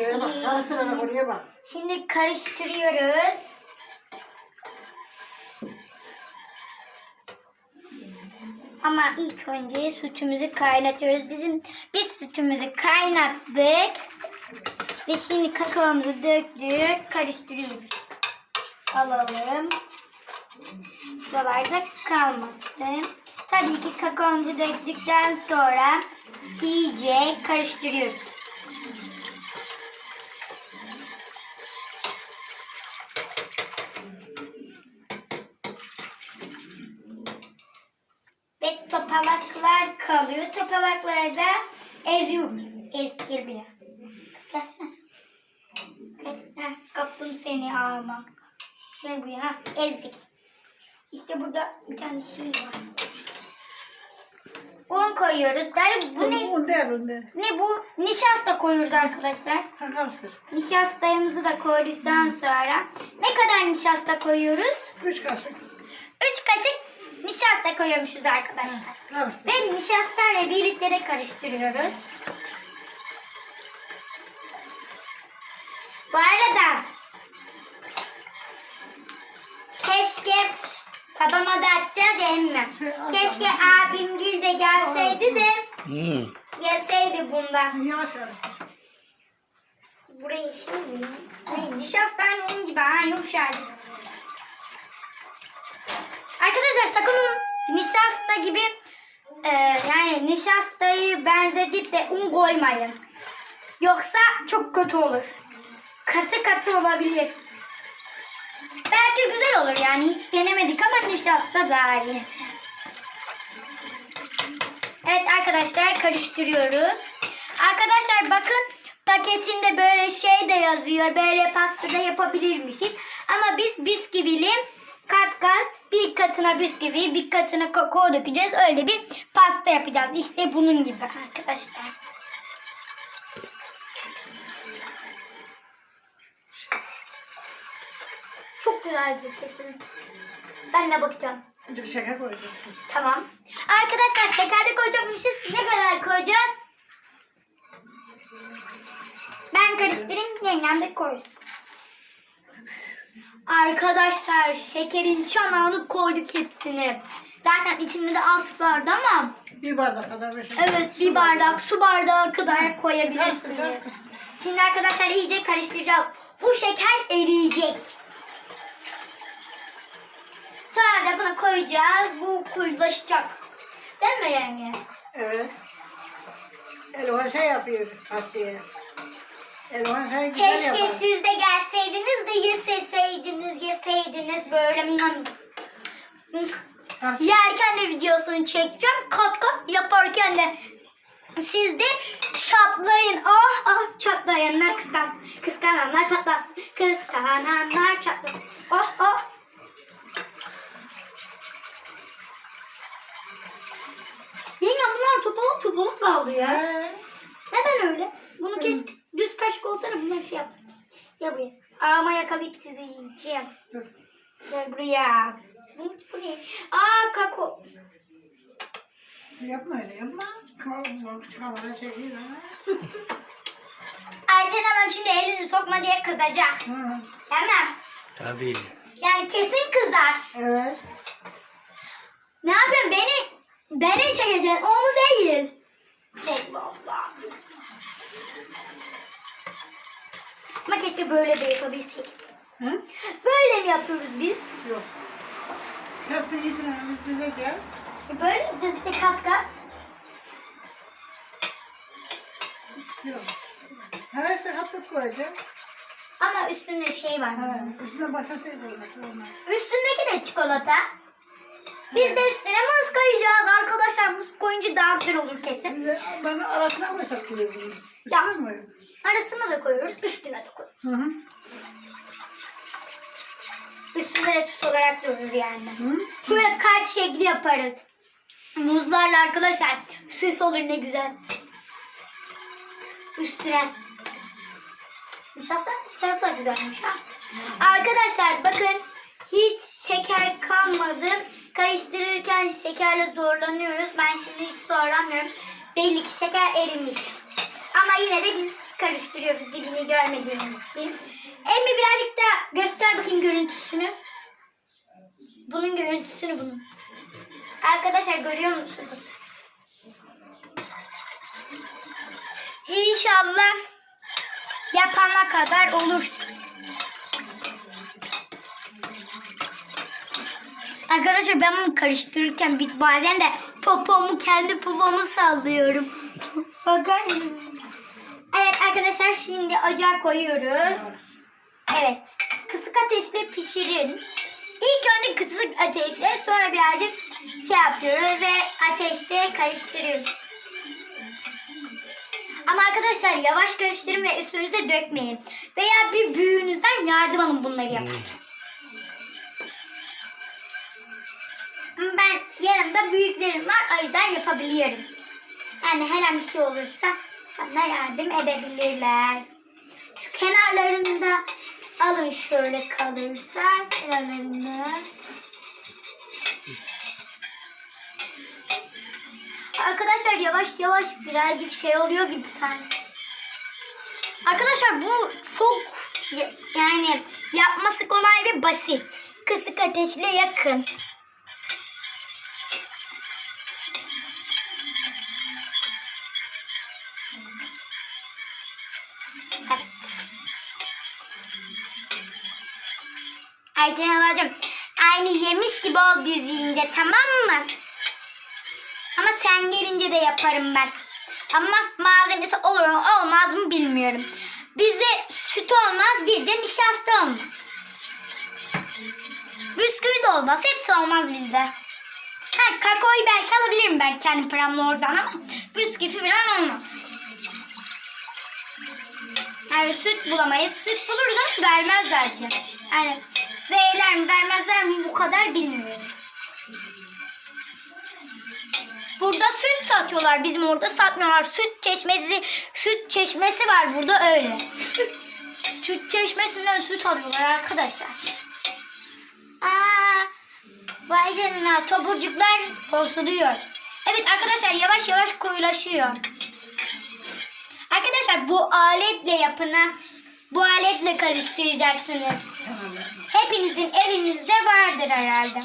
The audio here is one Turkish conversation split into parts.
Şeye bak, karıştırarak oraya bak. Şimdi karıştırıyoruz. Ama ilk önce sütümüzü kaynatıyoruz. Bizim biz sütümüzü kaynattık. Ve şimdi kakaomuzu döktük. Karıştırıyoruz. Alalım. Şuralarda kalmasın. Tabii ki kakaomuzu döktükten sonra iyice karıştırıyoruz. Gel buraya. Ha, ezdik. İşte burada bir tane şey var. Un koyuyoruz. Der, bu ne? Un der, un der. Ne bu? Nişasta koyuyoruz arkadaşlar. Karıştır. Nişastamızı da koyduktan sonra ne kadar nişasta koyuyoruz? Üç kaşık. 3 kaşık nişasta koyuyormuşuz arkadaşlar. Karıştır. Ve nişastayla birlikte de karıştırıyoruz. Bu arada keşke babama da atacağız emmem. Keşke abimgil de gelseydi de Hmm. yeseydi bundan. Yavaş. Burayı şey mi? Burayı nişastayla un gibi ha yumuşacık. Arkadaşlar sakın un, nişasta gibi e, yani nişastayı benzetip de un koymayın. Yoksa çok kötü olur. Katı katı olabilir. Belki güzel olur yani hiç denemedik ama nişasta daha iyi. Evet arkadaşlar karıştırıyoruz. Arkadaşlar bakın paketinde böyle şey de yazıyor. Böyle pasta da yapabilirmişiz. Ama biz bisküvili kat kat bir katına bisküvi bir katına kakao dökeceğiz. Öyle bir pasta yapacağız. İşte bunun gibi arkadaşlar. Güzeldi kesin. Ben de bakacağım. Azıcık şeker koyacağız. Tamam. Arkadaşlar şeker de koyacakmışız. Ne kadar koyacağız? Ben karıştırayım. Yengem de koysun. Arkadaşlar şekerin çanağını koyduk hepsini. Zaten içinde de az vardı ama Bir bardak kadar beş. evet bir bardak su bardağı kadar koyabilirsiniz. Şimdi arkadaşlar iyice karıştıracağız. Bu şeker eriyecek. Sonra bunu koyacağız. Bu koyulaşacak. Değil mi yenge? Evet. Elvan şey yapıyor pastaya. Elvan şey güzel Keşke yapar. siz de gelseydiniz de yeseydiniz, yeseydiniz böyle. Yerken de videosunu çekeceğim. Kat kat yaparken de siz de çatlayın. Ah ah çatlayanlar kıskansın. Kıskananlar patlasın. Kıskananlar çatlasın. Ah ah. Yenge bunlar topalak topalak kaldı ya. He. Neden öyle? Bunu kes düz kaşık olsana bunları şey yapsın. Gel buraya. Ağama yakalayıp sizi yiyeceğim. Dur. Gel buraya. Bu, bu ne? Aa kako. Yapma öyle yapma. Kamera, çekiyor. Ayten Hanım şimdi elini sokma diye kızacak. Hı. Hemen. Tabii. Yani kesin kızar. Evet. Ne yapıyorsun? Beni beni çekeceksin. Onu değil. Allah Allah. Ama keşke böyle de yapabilseydik. Hı? Böyle mi yapıyoruz biz? Yok. Hepsini içine biz düze gel. Böyle mi yapacağız işte kat kat? Yok. Her işte haplık koyacağım. Ama üstünde şey var. Ha, üstüne başka şey koymak. olmaz. Üstündeki de çikolata. Biz de üstüne muz koyacağız. Güzel olur kesin. Ben arasına diyor bunu. Ya. Koyayım? Arasına da koyuyoruz, üstüne de koyuyoruz. Hı hı. Üstünde de süs olarak durur yani. Hı? Şöyle kalp şekli yaparız. Muzlarla arkadaşlar süs olur ne güzel. Üstüne. Nişasta, nişasta güzelmiş ha. Arkadaşlar bakın hiç şeker kalmadı. Karıştırırken şekerle zorlanıyoruz. Ben şimdi hiç zorlanmıyorum. Belli ki şeker erimiş. Ama yine de biz karıştırıyoruz dibini görmediğimiz için. Emmi birazcık da göster bakayım görüntüsünü. Bunun görüntüsünü bunun. Arkadaşlar görüyor musunuz? İnşallah yapana kadar olur. Arkadaşlar ben bunu karıştırırken bir bazen de popomu kendi popomu sallıyorum. Bakar? Evet arkadaşlar şimdi ocağa koyuyoruz. Evet. Kısık ateşle pişirin. İlk önce kısık ateşle sonra birazcık şey yapıyoruz ve ateşte karıştırıyoruz. Ama arkadaşlar yavaş karıştırın ve üstünüze dökmeyin. Veya bir büyüğünüzden yardım alın bunları yaparken. Ben yanımda büyüklerim var o yüzden yapabiliyorum. Yani her bir şey olursa bana yardım edebilirler. Şu kenarlarını da alın şöyle kalırsa kenarlarını. Arkadaşlar yavaş yavaş birazcık şey oluyor gibi sanki. Arkadaşlar bu çok ya- yani yapması kolay ve basit. Kısık ateşle yakın. Ayten alacağım. Aynı yemiş gibi ol biz yiyince tamam mı? Ama sen gelince de yaparım ben. Ama malzemesi olur mu olmaz mı bilmiyorum. Bize süt olmaz bir de nişasta olmaz. Bisküvi de olmaz. Hepsi olmaz bizde. Ha, kakaoyu belki alabilirim ben kendi paramla oradan ama bisküvi falan olmaz. Yani süt bulamayız. Süt buluruz ama vermez belki. Yani verirler mi vermezler mi bu kadar bilmiyorum. Burada süt satıyorlar. Bizim orada satmıyorlar. Süt çeşmesi, süt çeşmesi var burada öyle. süt çeşmesinden süt alıyorlar arkadaşlar. Aa, vay canına topucuklar bozuluyor. Evet arkadaşlar yavaş yavaş koyulaşıyor. Arkadaşlar bu aletle yapına bu aletle karıştıracaksınız. Hepinizin evinizde vardır herhalde.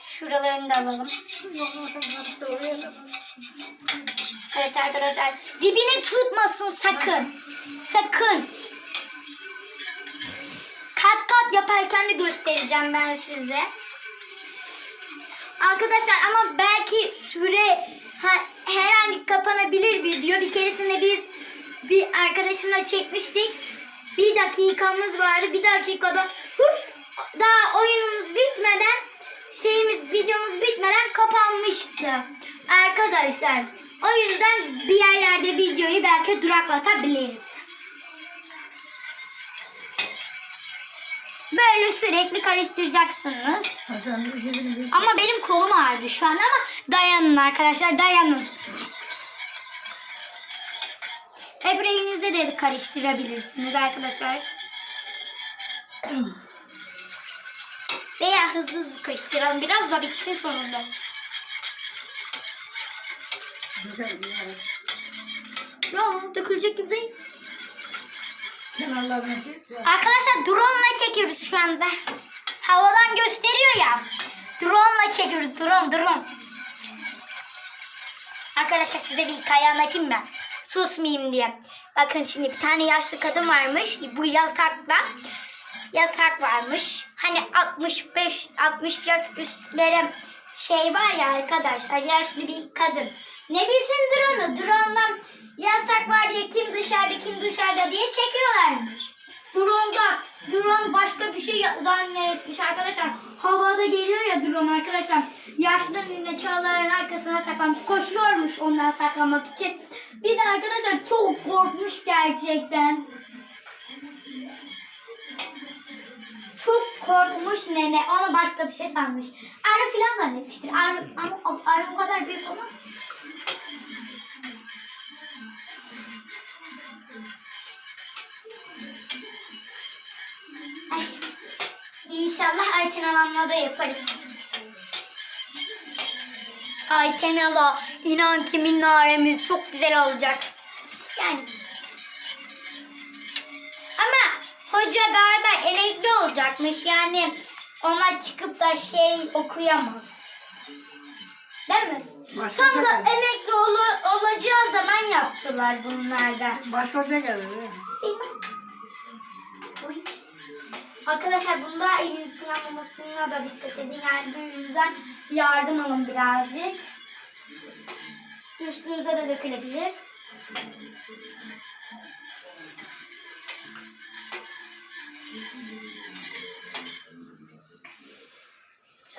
Şuralarını da alalım. Evet arkadaşlar. Dibini tutmasın sakın. Sakın. Kat kat yaparken de göstereceğim ben size. Arkadaşlar ama belki süre ha, her an kapanabilir video. Bir keresinde biz bir arkadaşımla çekmiştik. Bir dakikamız vardı. Bir dakikada hup, daha oyunumuz bitmeden şeyimiz videomuz bitmeden kapanmıştı. Arkadaşlar o yüzden bir yerlerde videoyu belki duraklatabiliriz. Böyle sürekli karıştıracaksınız. Ama benim kolum ağrıdı şu an ama dayanın arkadaşlar dayanın. Ebreğinizi de karıştırabilirsiniz arkadaşlar. Veya hızlı hızlı karıştıralım. Biraz da bitsin sonunda. Yok dökülecek gibi değil. Kenarlarına. Arkadaşlar drone ile çekiyoruz şu anda. Havadan gösteriyor ya. Drone ile çekiyoruz. Drone, drone. Arkadaşlar size bir hikaye anlatayım ben. Susmayayım diye. Bakın şimdi bir tane yaşlı kadın varmış. Bu yasakla yasak varmış. Hani 65 60 yaş üstlere şey var ya arkadaşlar yaşlı bir kadın. Ne bilsin drone'u? Drone'dan yasak var diye kim dışarıda kim dışarıda diye çekiyorlarmış. Drone başka bir şey zannetmiş arkadaşlar. Havada geliyor ya drone arkadaşlar. Yaşlı nene çağların arkasına saklanmış. Koşuyormuş ondan saklamak için. Bir de arkadaşlar çok korkmuş gerçekten. Çok korkmuş nene. Ona başka bir şey sanmış. Arı filan zannetmiştir. Arı, ama arı o kadar büyük olmaz. Ayten Alan'la da yaparız. Ayten Ala, inan ki minaremiz çok güzel olacak. Yani. Ama hoca galiba emekli olacakmış. Yani ona çıkıp da şey okuyamaz. Değil mi? Başka Tam da emekli ol- olacağı zaman yaptılar bunlarda. Başka hoca gelir. Uy. Arkadaşlar bunda elinizin yanmamasına da dikkat edin. Yani büyüğünüzden yardım alın birazcık. Üstünüze de dökülebilir.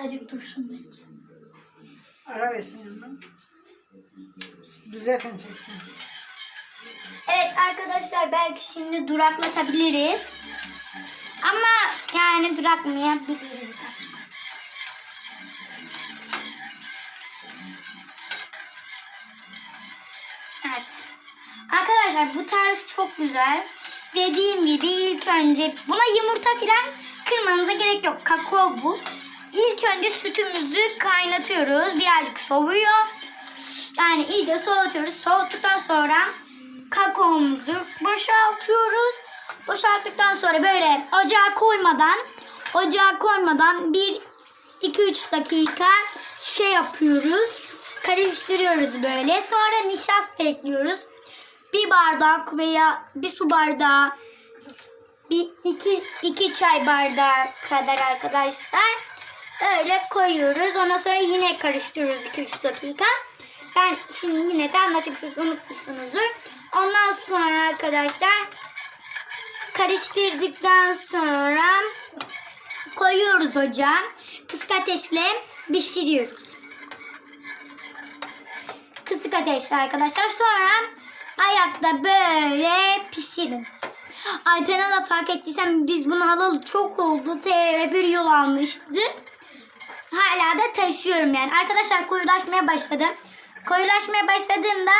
Birazcık dursun bence. Ara versin yanına. Düzeltin çeksin. Evet arkadaşlar belki şimdi duraklatabiliriz. Ama yani durakmayabiliriz de. Evet. Arkadaşlar bu tarif çok güzel. Dediğim gibi ilk önce buna yumurta falan kırmanıza gerek yok. Kakao bu. İlk önce sütümüzü kaynatıyoruz. Birazcık soğuyor. Yani iyice soğutuyoruz. Soğuttuktan sonra kakaomuzu boşaltıyoruz. Boşalttıktan sonra böyle ocağa koymadan ocağa koymadan 1 2 3 dakika şey yapıyoruz. Karıştırıyoruz böyle. Sonra nişasta ekliyoruz. Bir bardak veya bir su bardağı bir iki, iki çay bardağı kadar arkadaşlar. Öyle koyuyoruz. Ondan sonra yine karıştırıyoruz 2-3 dakika. Ben şimdi yine de anlatayım siz unutmuşsunuzdur. Ondan sonra arkadaşlar karıştırdıktan sonra koyuyoruz ocağa. Kısık ateşle pişiriyoruz. Kısık ateşle arkadaşlar. Sonra ayakta böyle pişirin. Ayten'a da fark ettiysen biz bunu alalı çok oldu. TV bir yıl almıştı. Hala da taşıyorum yani. Arkadaşlar koyulaşmaya başladı. Koyulaşmaya başladığında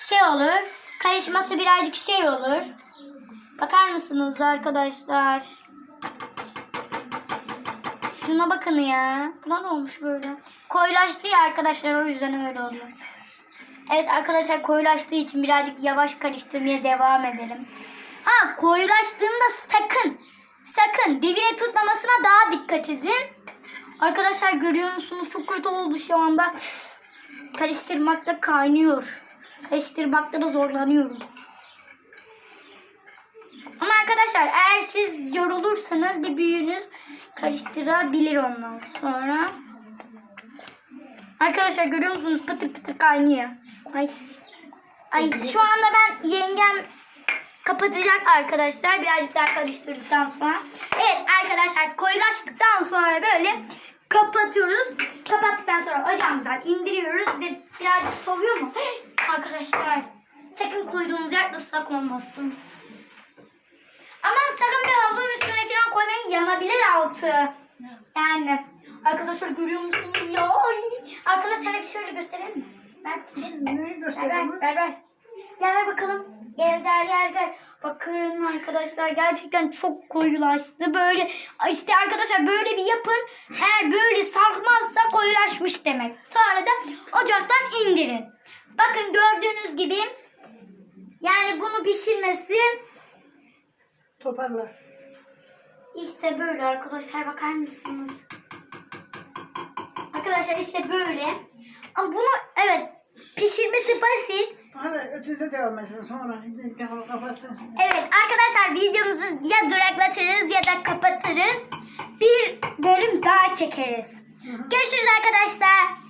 şey olur. Karışması birazcık şey olur. Bakar mısınız arkadaşlar? Şuna bakın ya. Buna ne olmuş böyle? Koyulaştı ya arkadaşlar o yüzden öyle oluyor. Evet arkadaşlar koyulaştığı için birazcık yavaş karıştırmaya devam edelim. Ha koyulaştığında sakın sakın dibine tutmamasına daha dikkat edin. Arkadaşlar görüyor musunuz? Çok kötü oldu şu anda. Karıştırmakta kaynıyor. Karıştırmakta da zorlanıyorum. Ama arkadaşlar eğer siz yorulursanız bir büyüğünüz karıştırabilir ondan sonra. Arkadaşlar görüyor musunuz? Pıtır pıtır kaynıyor. Ay. Ay şu anda ben yengem kapatacak arkadaşlar. Birazcık daha karıştırdıktan sonra. Evet arkadaşlar koyulaştıktan sonra böyle kapatıyoruz. Kapattıktan sonra ocağımızdan indiriyoruz ve birazcık soğuyor mu? Arkadaşlar sakın koyduğunuz yer ıslak olmasın. Aman sakın bir havlunun üstüne falan yanabilir altı. Yani arkadaşlar görüyor musunuz ya? Arkadaşlar bir şöyle gösterelim mi? Ver. Neyi Ver ver ver ver. Gel ver bakalım. Gel gel gel gel. Bakın arkadaşlar gerçekten çok koyulaştı. Böyle işte arkadaşlar böyle bir yapın. Eğer böyle sarkmazsa koyulaşmış demek. Sonra da ocaktan indirin. Bakın gördüğünüz gibi yani bunu pişirmesi Toparla. İşte böyle arkadaşlar bakar mısınız? Arkadaşlar işte böyle. Ama bunu evet pişirmesi basit. Hadi ötüze devam etsin sonra. Kapatsın. Evet arkadaşlar videomuzu ya duraklatırız ya da kapatırız. Bir bölüm daha çekeriz. Görüşürüz arkadaşlar.